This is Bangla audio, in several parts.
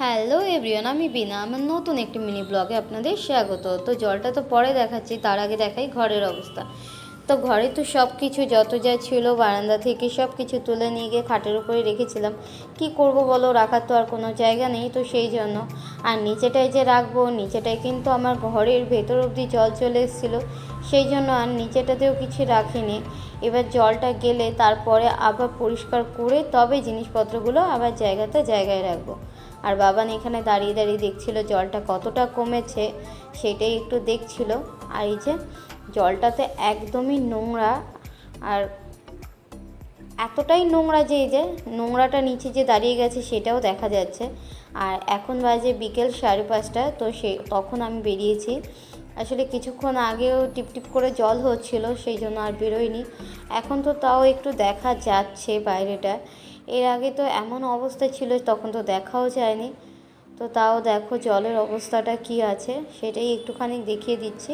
হ্যালো এভরিওয়ান আমি বিনা। আমার নতুন একটি মিনি ব্লগে আপনাদের স্বাগত। তো জলটা তো পরে দেখাচ্ছি, তার আগে দেখাই ঘরের অবস্থা। তো ঘরে তো সব কিছু যত যা ছিল, বারান্দা থেকে সব কিছু তুলে নিয়ে গিয়ে খাটের উপরে রেখেছিলাম। কি করব বলো, রাখার তো আর কোনো জায়গা নেই তো সেই জন্য। আর নিচেটায় যে রাখব, নিচেটায় কিন্তু আমার ঘরের ভেতর অবধি জল চলে এসেছিল। সেই জন্য আর নিচেটাতেও কিছু রাখিনি। এবার জলটা গেলে তারপরে আবার পরিষ্কার করে তবে জিনিসপত্রগুলো আবার জায়গাতে জায়গায় রাখব। আর বাবান এখানে দাঁড়িয়ে দাঁড়িয়ে দেখছিল জলটা কতটা কমেছে, সেটাই একটু দেখছিল। আর এই যে জলটাতে একদমই নোংরা আর এতটাই নোংরা যে এই যে নোংরাটা নিচে যে দাঁড়িয়ে গেছে সেটাও দেখা যাচ্ছে। আর এখন বাজে বিকেল সাড়ে পাঁচটা, তো সে তখন আমি বেরিয়েছি। আসলে কিছুক্ষণ আগেও টিপ টিপ করে জল হচ্ছিল, সেই জন্য আর বেরোয়নি। এখন তো তাও একটু দেখা যাচ্ছে বাইরেটা। এর আগে তো এমন অবস্থা ছিল, তখন তো দেখাও যায়নি। তো তাও দেখো জলের অবস্থাটা কি আছে, সেটাই একটুখানি দেখিয়ে দিচ্ছি।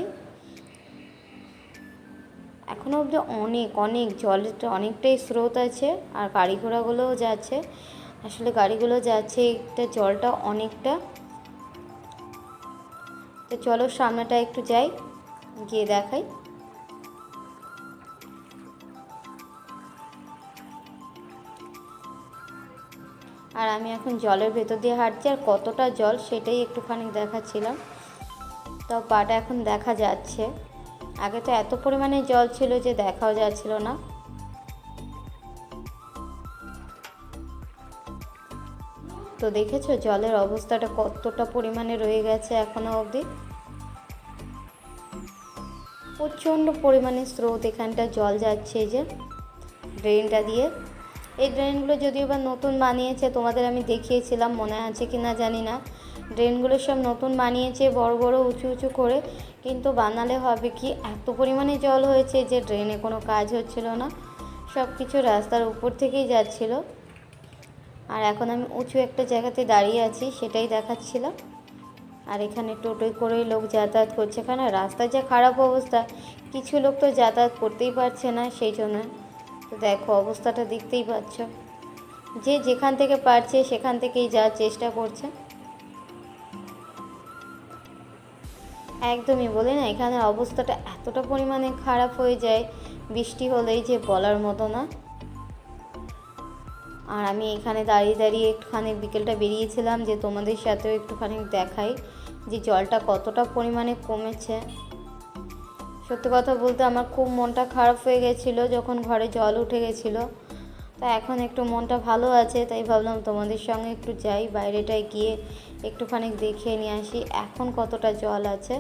এখনও অবধি অনেক অনেক জলের তো অনেকটাই স্রোত আছে, আর গাড়ি ঘোড়াগুলোও যাচ্ছে। আসলে গাড়িগুলো যাচ্ছে, একটা জলটা অনেকটা। তো চলো সামনেটা একটু যাই, গিয়ে দেখাই। আর আমি এখন জলের ভেতর দিয়ে হাঁটছি আর কতটা জল সেটাই একটুখানি দেখাচ্ছিলাম। তো পাটা এখন দেখা যাচ্ছে। আগে তো এত পরিমাণে জল ছিল যে দেখাও যাচ্ছিল না। তো দেখেছ জলের অবস্থাটা কতটা পরিমাণে রয়ে গেছে এখনও অবধি? প্রচণ্ড পরিমাণে স্রোত এখানটা জল যাচ্ছে এই যে ড্রেনটা দিয়ে। এই ড্রেনগুলো যদিও বা নতুন বানিয়েছে, তোমাদের আমি দেখিয়েছিলাম, মনে আছে কি না জানি না। ড্রেনগুলো সব নতুন বানিয়েছে, বড় বড়, উঁচু উঁচু করে। কিন্তু বানালে হবে কি, এত পরিমাণে জল হয়েছে যে ড্রেনে কোনো কাজ হচ্ছিল না। সব কিছু রাস্তার উপর থেকেই যাচ্ছিল। আর এখন আমি উঁচু একটা জায়গাতে দাঁড়িয়ে আছি, সেটাই দেখাচ্ছিলাম। আর এখানে টোটোয় করেই লোক যাতায়াত করছে। কেন রাস্তার যা খারাপ অবস্থা, কিছু লোক তো যাতায়াত করতেই পারছে না, সেই জন্য তো দেখো, অবস্থাটা দেখতেই পাচ্ছ। যে যেখান থেকে পারছে, সেখান থেকেই যাওয়ার চেষ্টা করছে। একদমই বলি না এখানের অবস্থাটা এতটা পরিমাণে খারাপ হয়ে যায়, বৃষ্টি হলেই যে বলার মতো না। আর আমি এখানে দাঁড়িয়ে দাঁড়িয়ে একটুখানি বিকেলটা বেরিয়েছিলাম যে তোমাদের সাথেও একটুখানি দেখাই যে জলটা কতটা পরিমাণে কমেছে। সত্যি কথা বলতে আমার খুব মনটা খারাপ হয়ে গেছিল যখন ঘরে জল উঠে গেছিল। তা এখন একটু মনটা ভালো আছে, তাই ভাবলাম তোমাদের সঙ্গে একটু যাই, বাইরেটায় গিয়ে একটুখানি দেখে নিয়ে আসি, এখন কতটা জল আছে।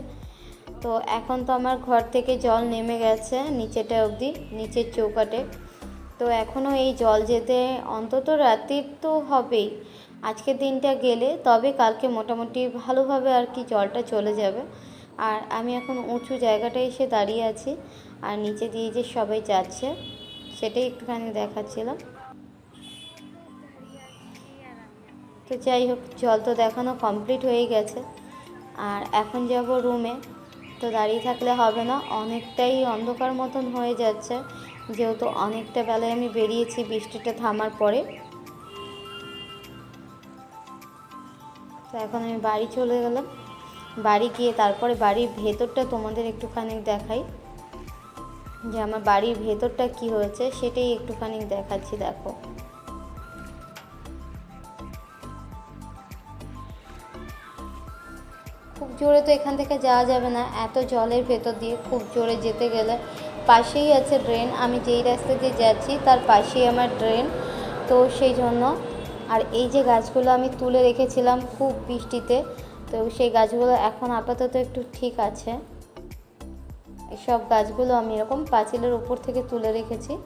তো এখন তো আমার ঘর থেকে জল নেমে গেছে নিচেটা অবধি, নিচের চৌকাটে। তো এখনও এই জল যেতে অন্তত রাত্রির তো হবেই। আজকের দিনটা গেলে তবে কালকে মোটামুটি ভালোভাবে আর কি জলটা চলে যাবে। আর আমি এখন উঁচু জায়গাটায় এসে দাঁড়িয়ে আছি আর নিচে দিয়ে যে সবাই যাচ্ছে, সেটাই একটুখানি দেখাচ্ছিলাম। তো যাই হোক, জল তো দেখানো কমপ্লিট হয়ে গেছে। আর এখন যাব রুমে তো দাঁড়িয়ে থাকলে হবে না, অনেকটাই অন্ধকার মতন হয়ে যাচ্ছে। যেহেতু অনেকটা বেলায় আমি বেরিয়েছি, বৃষ্টিটা থামার পরে। তো এখন আমি বাড়ি চলে গেলাম। বাড়ি গিয়ে তারপরে বাড়ির ভেতরটা তোমাদের একটুখানি দেখাই। যে আমার বাড়ির ভেতরটা কি হয়েছে সেটাই একটুখানি দেখাচ্ছি, দেখো। খুব জোরে তো এখান থেকে যাওয়া যাবে না, এত জলের ভেতর দিয়ে খুব জোরে যেতে গেলে। পাশেই আছে ড্রেন, আমি যেই রাস্তা দিয়ে যাচ্ছি তার পাশেই আমার ড্রেন। তো সেই জন্য, আর এই যে গাছগুলো আমি তুলে রেখেছিলাম খুব বৃষ্টিতে তো সেই গাছগুলো এখন আপাতত একটু ঠিক আছে। সব গাছগুলো আমি এরকম পাঁচিলের উপর থেকে তুলে রেখেছি।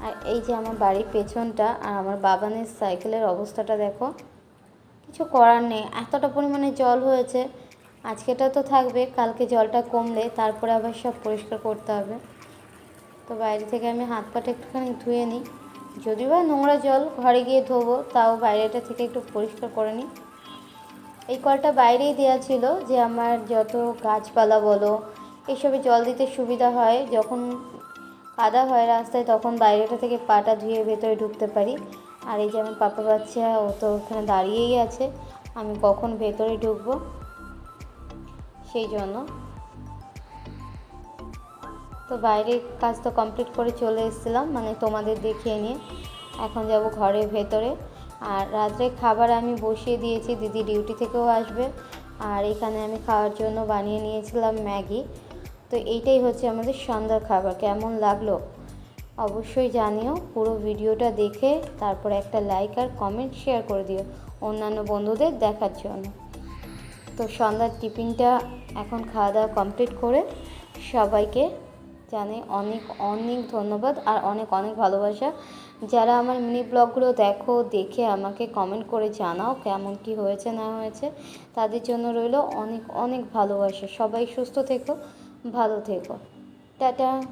আর এই যে আমার বাড়ির পেছনটা আর আমার বাবানের সাইকেলের অবস্থাটা দেখো। কিছু করার নেই, এতটা পরিমাণে জল হয়েছে। আজকেটা তো থাকবে, কালকে জলটা কমলে তারপরে আবার সব পরিষ্কার করতে হবে। তো বাইরে থেকে আমি হাত পাটা একটুখানি ধুয়ে নিই। যদিও বা নোংরা জল ঘরে গিয়ে ধোবো, তাও বাইরেটা থেকে একটু পরিষ্কার করে নিই। এই কলটা বাইরেই দেওয়া ছিল যে আমার যত গাছপালা বলো এইসবে জল দিতে সুবিধা হয়, যখন কাদা হয় রাস্তায় তখন বাইরেটা থেকে পাটা ধুয়ে ভেতরে ঢুকতে পারি। আর এই যে আমার পাপা বাচ্চা, ও তো ওখানে দাঁড়িয়েই আছে, আমি কখন ভেতরে ঢুকবো? সেই জন্য। তো বাইরের কাজ তো কমপ্লিট করে চলে এসেছিলাম মানে তোমাদের দেখিয়ে নিয়ে। এখন যাব ঘরের ভেতরে। আর রাত্রে খাবার আমি বসিয়ে দিয়েছি, দিদি ডিউটি থেকেও আসবে। আর এখানে আমি খাওয়ার জন্য বানিয়ে নিয়েছিলাম ম্যাগি। তো এইটাই হচ্ছে আমাদের সন্ধ্যার খাবার, কেমন লাগল অবশ্যই জানিও। পুরো ভিডিওটা দেখে তারপরে একটা লাইক আর কমেন্ট শেয়ার করে দিও। অন্যান্য বন্ধুদের দেখার জন্য। তো সন্ধ্যার টিফিনটা এখন খাওয়া দাওয়া কমপ্লিট করে সবাইকে জানে অনেক অনেক ধন্যবাদ আর অনেক অনেক ভালোবাসা। যারা আমার মিনি ব্লগগুলো দেখো, দেখে আমাকে কমেন্ট করে জানাও কেমন কি হয়েছে, না হয়েছে। তাদের জন্য রইল অনেক অনেক ভালোবাসা। সবাই সুস্থ থেকো, ভালো থেকো। টাটা।